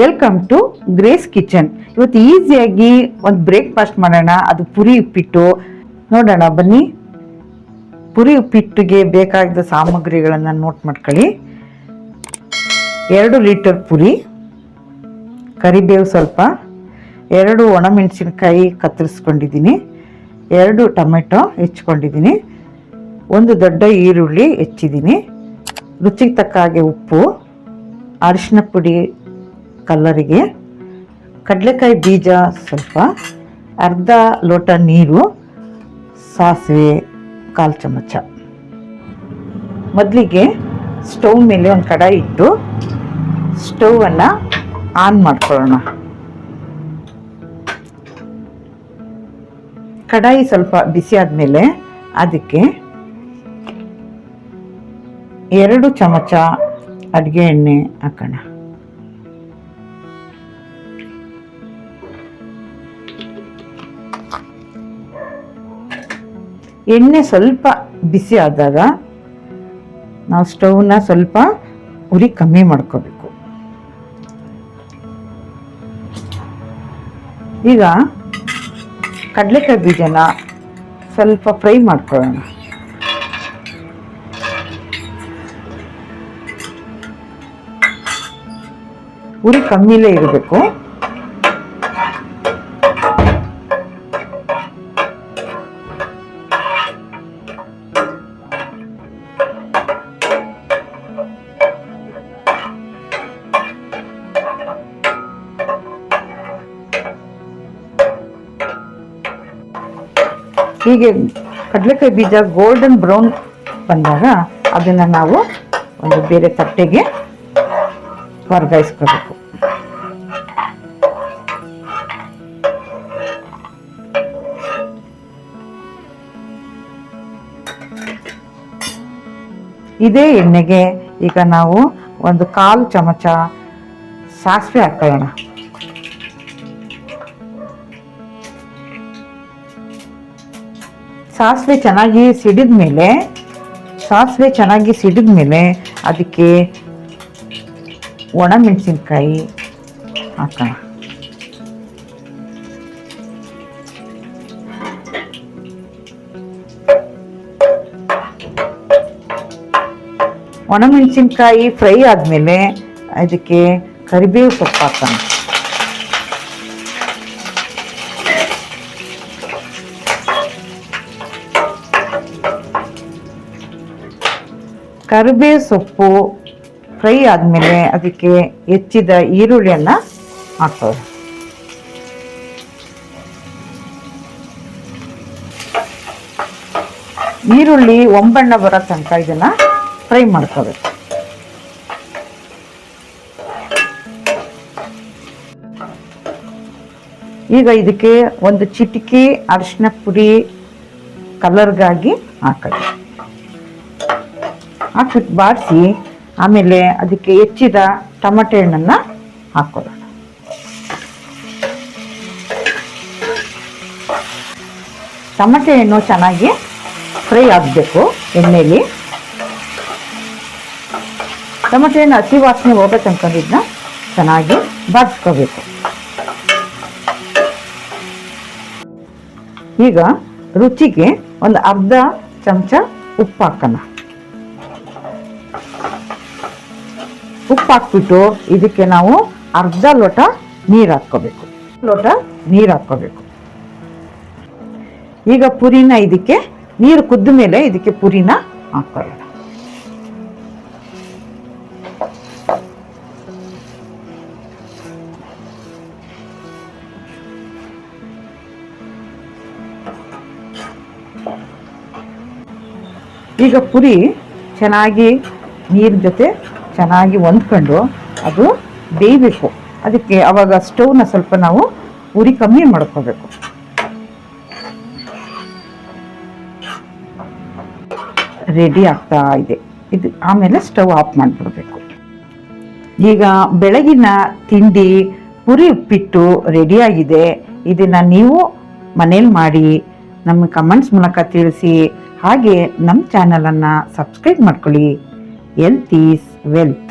Welcome to grace kitchen ಇವತ್ತು ಈಸಿಯಾಗಿ ಒಂದು ಬ್ರೇಕ್ಫಾಸ್ಟ್ ಮಾಡೋಣ. ಅದು ಪುರಿ ಉಪ್ಪಿಟ್ಟು. ನೋಡೋಣ, ಬನ್ನಿ. ಪುರಿ ಉಪ್ಪಿಟ್ಟಿಗೆ ಬೇಕಾಗಿದ್ದ ಸಾಮಗ್ರಿಗಳನ್ನು ನೋಟ್ ಮಾಡ್ಕೊಳ್ಳಿ. ಎರಡು ಲೀಟರ್ ಪುರಿ, ಕರಿಬೇವು ಸ್ವಲ್ಪ, ಎರಡು ಒಣಮೆಣಸಿನ್ಕಾಯಿ ಕತ್ತರಿಸ್ಕೊಂಡಿದ್ದೀನಿ, ಎರಡು ಟೊಮೆಟೊ ಹೆಚ್ಕೊಂಡಿದ್ದೀನಿ ಒಂದು ದೊಡ್ಡ ಈರುಳ್ಳಿ ಹೆಚ್ಚಿದ್ದೀನಿ, ರುಚಿಗೆ ತಕ್ಕ ಹಾಗೆ ಉಪ್ಪು, ಅರಿಶಿನ ಪುಡಿ ಕಲ್ಲರಿಗೆ. ಕಡಲೆಕಾಯಿ ಬೀಜ ಸ್ವಲ್ಪ, ಅರ್ಧ ಲೋಟ ನೀರು, ಸಾಸಿವೆ, ಕಾಲು ಚಮಚ. ಮೊದಲಿಗೆ ಸ್ಟವ್ ಮೇಲೆ ಒಂದು ಕಡಾಯಿ ಇಟ್ಟು ಸ್ಟೌವನ್ನು ಆನ್ ಮಾಡ್ಕೊಳ್ಳೋಣ. ಕಡಾಯಿ ಸ್ವಲ್ಪ ಬಿಸಿ ಆದಮೇಲೆ ಅದಕ್ಕೆ ಎರಡು ಚಮಚ ಅಡುಗೆ ಎಣ್ಣೆ ಹಾಕೋಣ. ಎಣ್ಣೆ ಸ್ವಲ್ಪ ಬಿಸಿ ಆದಾಗ ನಾವು ಸ್ಟವ್ನ ಸ್ವಲ್ಪ ಉರಿ ಕಮ್ಮಿ ಮಾಡ್ಕೋಬೇಕು. ಈಗ ಕಡಲೆಕಾಯಿ ಬೀಜನ ಸ್ವಲ್ಪ ಫ್ರೈ ಮಾಡ್ಕೊಳ್ಳೋಣ. ಉರಿ ಕಮ್ಮಿಲೇ ಇರಬೇಕು. ಹೀಗೆ ಕಡಲೆಕಾಯಿ ಬೀಜ ಗೋಲ್ಡನ್ ಬ್ರೌನ್ ಬಂದಾಗ ಅದನ್ನು ನಾವು ಒಂದು ಬೇರೆ ತಟ್ಟೆಗೆ ವರ್ಗಾಯಿಸ್ಕೋಬೇಕು. ಇದೇ ಎಣ್ಣೆಗೆ ಈಗ ನಾವು ಒಂದು ಕಾಲು ಚಮಚ ಸಾಸಿವೆ ಹಾಕೊಳ್ಳೋಣ ಸಾಸಿವೆ ಚೆನ್ನಾಗಿ ಸಿಡಿದ ಮೇಲೆ, ಸಾಸಿವೆ ಚೆನ್ನಾಗಿ ಸಿಡಿದ ಮೇಲೆ ಅದಕ್ಕೆ ಒಣ ಮೆಣಸಿನ್ಕಾಯಿ ಹಾಕೋಣ. ಒಣ ಮೆಣಸಿನ್ಕಾಯಿ ಫ್ರೈ ಆದಮೇಲೆ ಅದಕ್ಕೆ ಕರಿಬೇವು ಸೊಪ್ಪು ಹಾಕೋಣ. ಕರಿಬೇವು ಸೊಪ್ಪು ಫ್ರೈ ಆದಮೇಲೆ ಅದಕ್ಕೆ ಹೆಚ್ಚಿದ ಈರುಳ್ಳಿಯನ್ನು ಹಾಕೋದು ಈರುಳ್ಳಿ ಒಂಬಣ್ಣ ಬರೋ ತನಕ ಇದನ್ನ ಫ್ರೈ ಮಾಡ್ಕೋಬೇಕು. ಈಗ ಇದಕ್ಕೆ ಒಂದು ಚಿಟಿಕೆ ಅರಿಶಿನ ಪುಡಿ ಕಲರ್ಗಾಗಿ ಹಾಕೋದು ಹಾಕ್ಬಿಟ್ಟು ಬಾಡಿಸಿ, ಆಮೇಲೆ ಅದಕ್ಕೆ ಹೆಚ್ಚಿದ ಟಮಟೆ ಹಣ್ಣನ್ನು ಹಾಕೊಳ್ಳೋಣ ಟಮಟೆ ಹಣ್ಣು ಚೆನ್ನಾಗಿ ಫ್ರೈ ಆಗಬೇಕು ಎಣ್ಣೆಯಲ್ಲಿ ಟೊಮಟೆ ಹಣ್ಣು ಹಸಿ ವಾಸನೆ ಹೋಗೋ ತನಕ ಇದನ್ನ ಚೆನ್ನಾಗಿ ಬಾಡಿಸ್ಕೋಬೇಕು. ಈಗ ರುಚಿಗೆ ಒಂದು ಅರ್ಧ ಚಮಚ ಉಪ್ಪು ಹಾಕೋಣ. ಉಪ್ಪು ಹಾಕ್ಬಿಟ್ಟು ಇದಕ್ಕೆ ನಾವು ಅರ್ಧ ಲೋಟ ನೀರು ಹಾಕ್ಕೋಬೇಕು. ಲೋಟ ನೀರು ಹಾಕ್ಕೋಬೇಕು. ಈಗ ಪುರಿನ ಇದಕ್ಕೆ ನೀರು ಕುದ್ದ ಮೇಲೆ ಇದಕ್ಕೆ ಪುರಿನ ಹಾಕ್ಕೊಳ್ಳೋಣ. ಈಗ ಪುರಿ ಚೆನ್ನಾಗಿ ನೀರ್ ಜೊತೆ ಚೆನ್ನಾಗಿ ಹೊಂದ್ಕೊಂಡು ಅದು ಬೇಯಬೇಕು. ಅದಕ್ಕೆ ಅವಾಗ ಸ್ಟವ್ನ ಸ್ವಲ್ಪ ನಾವು ಉರಿ ಕಮ್ಮಿ ಮಾಡ್ಕೋಬೇಕು. ರೆಡಿ ಆಗ್ತಾ ಇದೆ. ಇದು ಆಮೇಲೆ ಸ್ಟವ್ ಆಫ್ ಮಾಡಿಬಿಡ್ಬೇಕು. ಈಗ ಬೆಳಗಿನ ತಿಂಡಿ ಪುರಿ ಉಪ್ಪಿಟ್ಟು ರೆಡಿಯಾಗಿದೆ ಇದನ್ನು ನೀವು ಮನೇಲಿ ಮಾಡಿ ನಮ್ಮ ಕಮೆಂಟ್ಸ್ ಮೂಲಕ ತಿಳಿಸಿ. ಹಾಗೆ ನಮ್ಮ ಚಾನಲನ್ನು ಸಬ್ಸ್ಕ್ರೈಬ್ ಮಾಡ್ಕೊಳ್ಳಿ. en these.